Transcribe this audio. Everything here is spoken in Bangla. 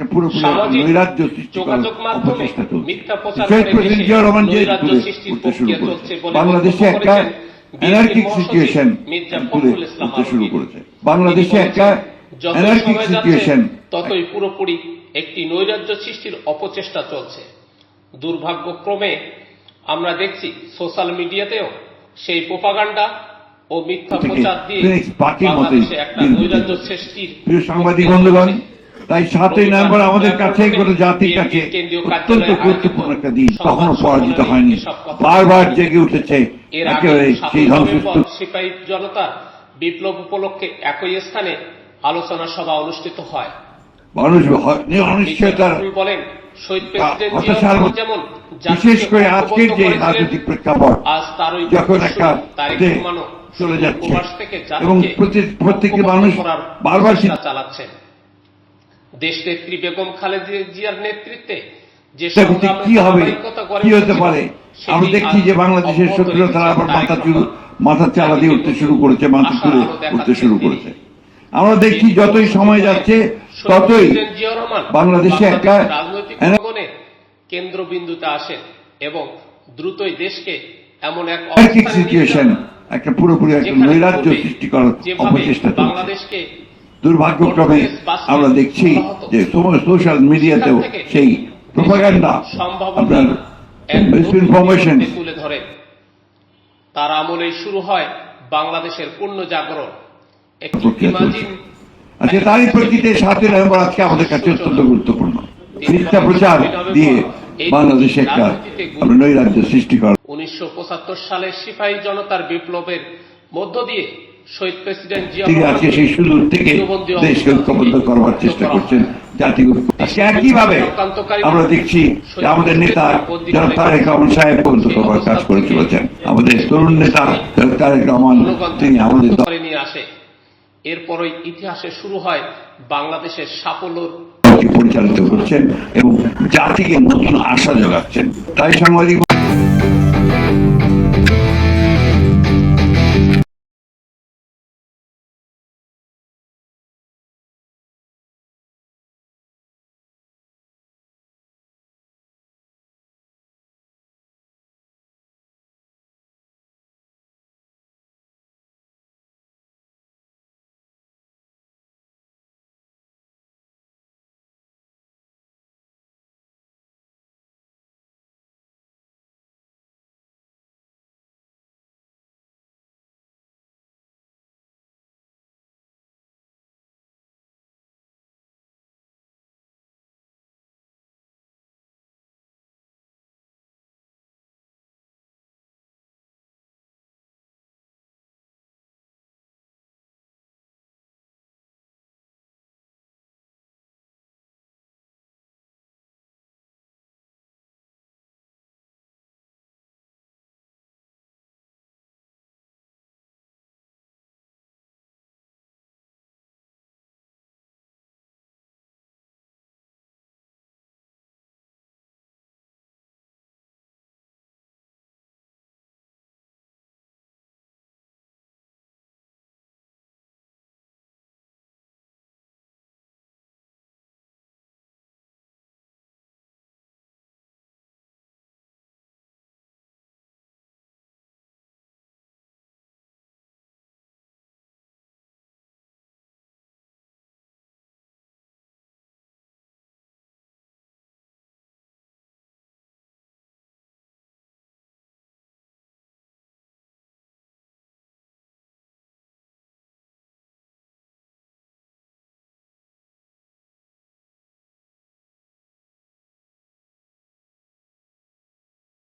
একটা পুরোপুরি নৈরাজ্য সৃষ্টি করার অপচেষ্টা চলছে। করে প্রেসিডেন্ট জিয়া রহমান যে সৃষ্টির শুরু করেছে। বাংলাদেশে একটা মহাসচিব সিচুয়েশন তুলে উঠতে শুরু করেছে। বাংলাদেশে একটা যাচ্ছে সিচুয়েশন ততই পুরোপুরি একটি নৈরাজ্য সৃষ্টির অপচেষ্টা চলছে। দুর্ভাগ্যক্রমে আমরা দেখছি সোশ্যাল মিডিয়াতেও সেই প্রোপাগান্ডা ও মিথ্যা প্রচার দিয়ে বাংলাদেশে একটা নৈরাজ্য সৃষ্টির প্রিয় সাংবাদিক বন্ধুগণ তাই সাতই নভেম্বর আমাদের কাছে গোটা জাতির কাছে অত্যন্ত গুরুত্বপূর্ণ একটা দিন। কখনো পরাজিত হয়নি। বারবার জেগে উঠেছে একেবারে সেই ধ্বংসস্তূপ। সিপাহী জনতার বিপ্লব উপলক্ষে একই স্থানে আলোচনা সভা অনুষ্ঠিত হয়। মানুষ অনিশ্চয়তার বলেন যেমন বিশেষ করে আজকের যে রাজনৈতিক প্রেক্ষাপট যখন একটা চলে যাচ্ছে এবং প্রত্যেকটি মানুষ বারবার চেষ্টা চালাচ্ছেন দেশনেত্রী বেগম খালেদা জিয়ার নেতৃত্বে যে কি হবে? কি হতে পারে? আমরা দেখছি যে বাংলাদেশের অব্যাহত শত্রুরা তারা আবার মাথা চুরু মাথা চালা দিয়ে উঠতে শুরু করেছে মাথা উঠতে শুরু করেছে। আমরা দেখছি যতই সময় যাচ্ছে ততই বাংলাদেশে একটা কেন্দ্রবিন্দুতে আসেন এবং দ্রুতই দেশকে এমন এক সিচুয়েশন একটা পুরোপুরি একটা নৈরাজ্য সৃষ্টি করার অপচেষ্টা বাংলাদেশকে দুর্ভাগ্যক্রমে আমরা দেখছি যে সোশ্যাল মিডিয়াতেও সেই প্রোপাগান্ডা আপনার মিসইনফরমেশন তুলে ধরে তার আমলেই শুরু হয় বাংলাদেশের পূর্ণ জাগরণ। আচ্ছা তারই প্রেক্ষিতে সাতই নভেম্বর আজকে আমাদের কাছে অত্যন্ত গুরুত্বপূর্ণ। মিথ্যা প্রচার দিয়ে বাংলাদেশে একটা নৈরাজ্য সৃষ্টি করা। উনিশশো সালের সিপাহী জনতার বিপ্লবের মধ্য দিয়ে শহীদ প্রেসিডেন্ট জিয়া তিনি আজকে সেই সুদূর থেকে দেশকে ঐক্যবদ্ধ করবার চেষ্টা করছেন জাতি আজকে একইভাবে আমরা দেখছি যে আমাদের নেতা যারা তারেক রহমান সাহেব পর্যন্ত করবার কাজ করে চলেছেন। আমাদের তরুণ নেতা তারেক রহমান তিনি আমাদের নিয়ে আসে। এরপরই ইতিহাসে শুরু হয় বাংলাদেশের সাফল্য পরিচালিত করছেন এবং জাতিকে নতুন আশা যোগাচ্ছেন তাই সাংবাদিক